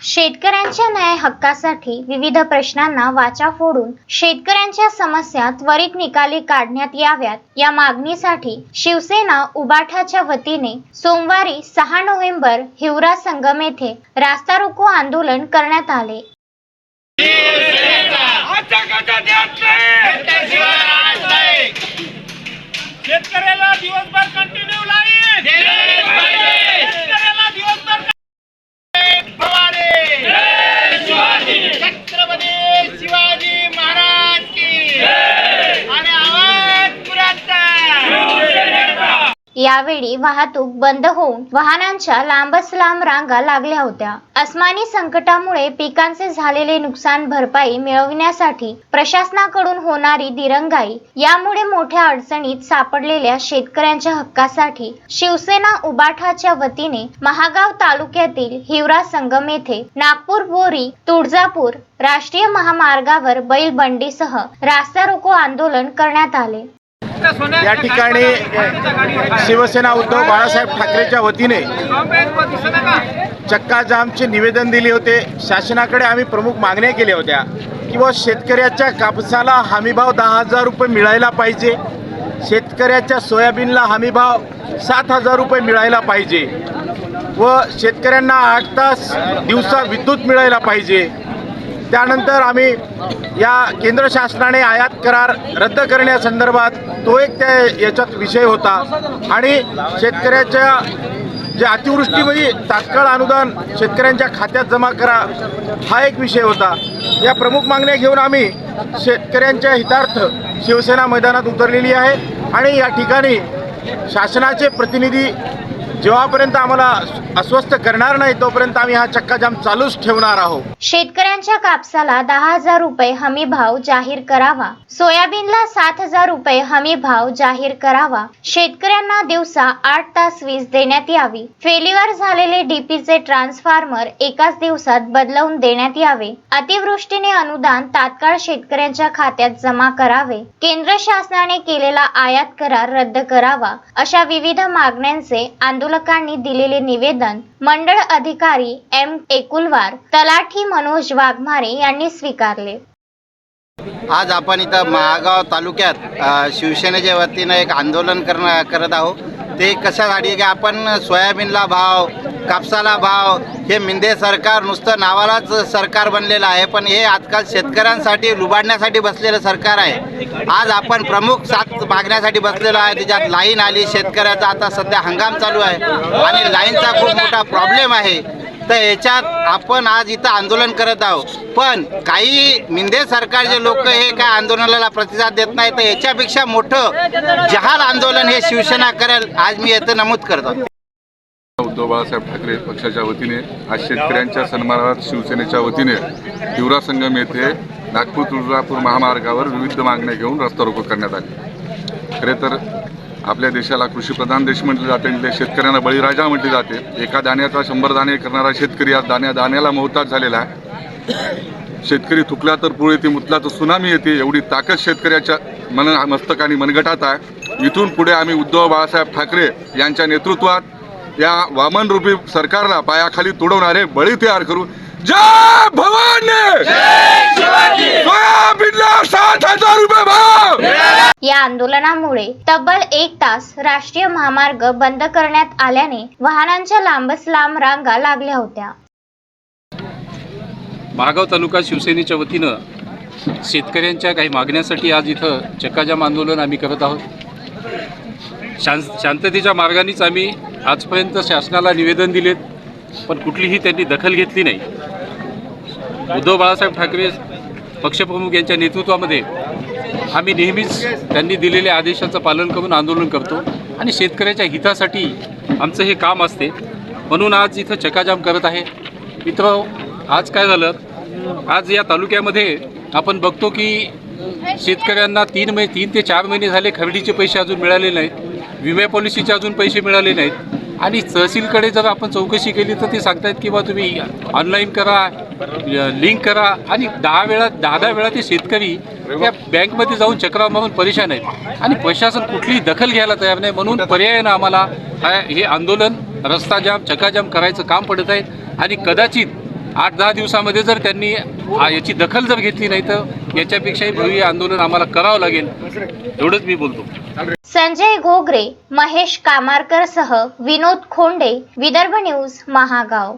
शेतकऱ्यांच्या न्याय हक्कासाठी विविध प्रश्नांना वाचा फोडून शेतकऱ्यांच्या समस्या त्वरित निकाली काढण्यात याव्यात. या मागणीसाठी शिवसेना उबाठाच्या वतीने सोमवारी सहा नोव्हेंबर हिवरा संगम येथे रास्ता रोको आंदोलन करण्यात आले. शेतकऱ्याला दिवसभर कंटिन्यू यावेळी वाहतूक बंद होऊन वाहनांच्या लांबच लांब रांगा लागल्या होत्या. अस्मानी संकटामुळे पिकांचे झालेले नुकसान भरपाई मिळविण्यासाठी प्रशासनाकडून होणारी दिरंगाई यामुळे मोठ्या अडचणीत सापडलेल्या शेतकऱ्यांच्या हक्कासाठी शिवसेना उबाठाच्या वतीने महागाव तालुक्यातील हिवरा संगम येथे नागपूर बोरी तुळजापूर राष्ट्रीय महामार्गावर बैलबंडीसह रास्ता रोको आंदोलन करण्यात आले. या ठिकाणी शिवसेना उद्धव बाळासाहेब ठाकरेच्या वतीने चक्का जामचे निवेदन दिले होते. शासनाकडे आम्ही प्रमुख मागण्या केल्या होत्या. किंवा शेतकऱ्याच्या कापसाला हमीभाव दहा हजार रुपये मिळायला पाहिजे. शेतकऱ्याच्या सोयाबीनला हमीभाव सात हजार रुपये मिळायला पाहिजे. व शेतकऱ्यांना आठ तास दिवसा विद्युत मिळायला पाहिजे. त्यानंतर आम्ही या केंद्र शासनाने आयात करार रद्द करण्यासंदर्भात तो एक त्या याच्यात विषय होता. आणि शेतकऱ्याच्या जे अतिवृष्टीमध्ये तात्काळ अनुदान शेतकऱ्यांच्या खात्यात जमा करा हा एक विषय होता. या प्रमुख मागण्या घेऊन आम्ही शेतकऱ्यांच्या हितार्थ शिवसेना मैदानात उतरलेली आहे. आणि या ठिकाणी शासनाचे प्रतिनिधी जेव्हापर्यंत आम्हाला अस्वस्थ करणार नाही तोपर्यंत आम्ही हा चक्काजाम चालूच ठेवणार आहोत. शेतकऱ्यांच्या कापसाला दहा हजार रुपये हमी भाव जाहीर करावा. सोयाबीनला सात हजार रुपये हमी भाव जाहीर करावा. शेतकऱ्यांना दिवसा आठ तास वीज देण्यात यावी. फेलीवर झालेले डीपीचे ट्रान्सफॉर्मर एकाच दिवसात बदलवून देण्यात यावे. अतिवृष्टीने अनुदान तात्काळ शेतकऱ्यांच्या खात्यात जमा करावे. केंद्र शासनाने केलेला आयात करार रद्द करावा. अशा विविध मागण्यांचे आंदोलन आंदोलकांनी दिलेले निवेदन मंडळ अधिकारी एम एकुलवार तलाठी मनोज वाघमारे यांनी स्वीकारले. आज आपण इथं महागाव तालुक्यात शिवसेनेच्या वतीनं एक आंदोलन करण करत आहोत. ते कशासाठी? की आपण सोयाबीनला भाव कापसाला भाव हे मिंदे सरकार नुसतं नावालाच सरकार बनलेलं आहे पण हे आजकाल शेतकऱ्यांसाठी लुबाडण्यासाठी बसलेलं सरकार आहे. आज आपण प्रमुख साथ मागण्यासाठी बसलेलो आहे त्याच्यात लाईन आली शेतकऱ्याचा आता सध्या हंगाम चालू आहे आणि लाईनचा खूप मोठा प्रॉब्लेम आहे. तर याच्यात आपण आज इथं आंदोलन करत आहोत. पण काही मिंदे सरकारचे लोक हे काय आंदोलनाला प्रतिसाद देत नाही तर याच्यापेक्षा मोठं जहाल आंदोलन हे शिवसेना करेल आज मी येतं नमूद करतो. उद्धव बाळासाहेब ठाकरे पक्षाच्या वतीने आज शेतकऱ्यांच्या सन्मानार्थ शिवसेनेच्या वतीने हिवरा संगम येथे नागपूर तुळजापूर महामार्गावर विविध मागण्या घेऊन रस्ता रोको करण्यात आली. खरे तर आपल्या देशाला कृषीप्रधान देश म्हटले जाते आणि ते शेतकऱ्यांना बळीराजा म्हटले जाते. एका दाण्याचा शंभर दाणे करणारा शेतकरी आज दाण्या दाण्याला मोहताज झालेला आहे. शेतकरी थुकला तर पुढे येते मुतला तर सुनामी येते एवढी ताकद शेतकऱ्याच्या मन मस्तकाने मनगटात आहे. इथून पुढे आम्ही उद्धव बाळासाहेब ठाकरे यांच्या नेतृत्वात या वामन रूपी सरकारला पायाखाली तुडवणारे बळी तयार करू जय भवानी! सात हजार रुपये भाव! या आंदोलनामुळे तब्बल एक तास राष्ट्रीय महामार्ग बंद करण्यात आल्याने वाहनांच्या लांबच लांब रांगा लागल्या होत्या. महागाव तालुका शिवसेनेच्या वतीनं शेतकऱ्यांच्या काही मागण्यासाठी आज इथं चक्काजाम आंदोलन आम्ही करत आहोत. शां शांततेच्या मार्गानेच आम्ही आजपर्यंत शासनाला निवेदन दिलेत पण कुठलीही त्यांनी दखल घेतली नाही. उद्धव बाळासाहेब ठाकरे पक्षप्रमुख यांच्या नेतृत्वामध्ये आम्ही नेहमीच त्यांनी दिलेल्या आदेशाचं पालन करून आंदोलन करतो आणि शेतकऱ्याच्या हितासाठी आमचं हे काम असते. म्हणून आज इथं चकाजाम करत आहे. मित्र आज काय झालं? आज या तालुक्यामध्ये आपण बघतो की शेतकऱ्यांना तीन महिने तीन ते चार महिने झाले खरेदीचे पैसे अजून मिळाले नाहीत. विम्या पॉलिसीचे अजून पैसे मिळाले नाहीत. आणि तहसीलकडे जर आपण चौकशी केली तर ते सांगतायत की बा तुम्ही ऑनलाईन करा लिंक करा. आणि दहा वेळा दहा दहा वेळा ते शेतकरी त्या बँकमध्ये जाऊन चक्रा मारून परेशान आहेत. आणि प्रशासन कुठलीही दखल घ्यायला तयार नाही. म्हणून पर्यायानं आम्हाला. हे आंदोलन रस्ता जाम चकाजाम करायचं काम पडत आहे. आणि कदाचित आठ दहा दिवसामध्ये जर त्यांनी याची दखल जर घेतली नाही तर याच्यापेक्षाही भव्य आंदोलन आम्हाला करावं लागेल. एवढंच मी बोलतो. संजय घोगरे महेश कामारकर सह विनोद खोंडे विदर्भ न्यूज महागाव.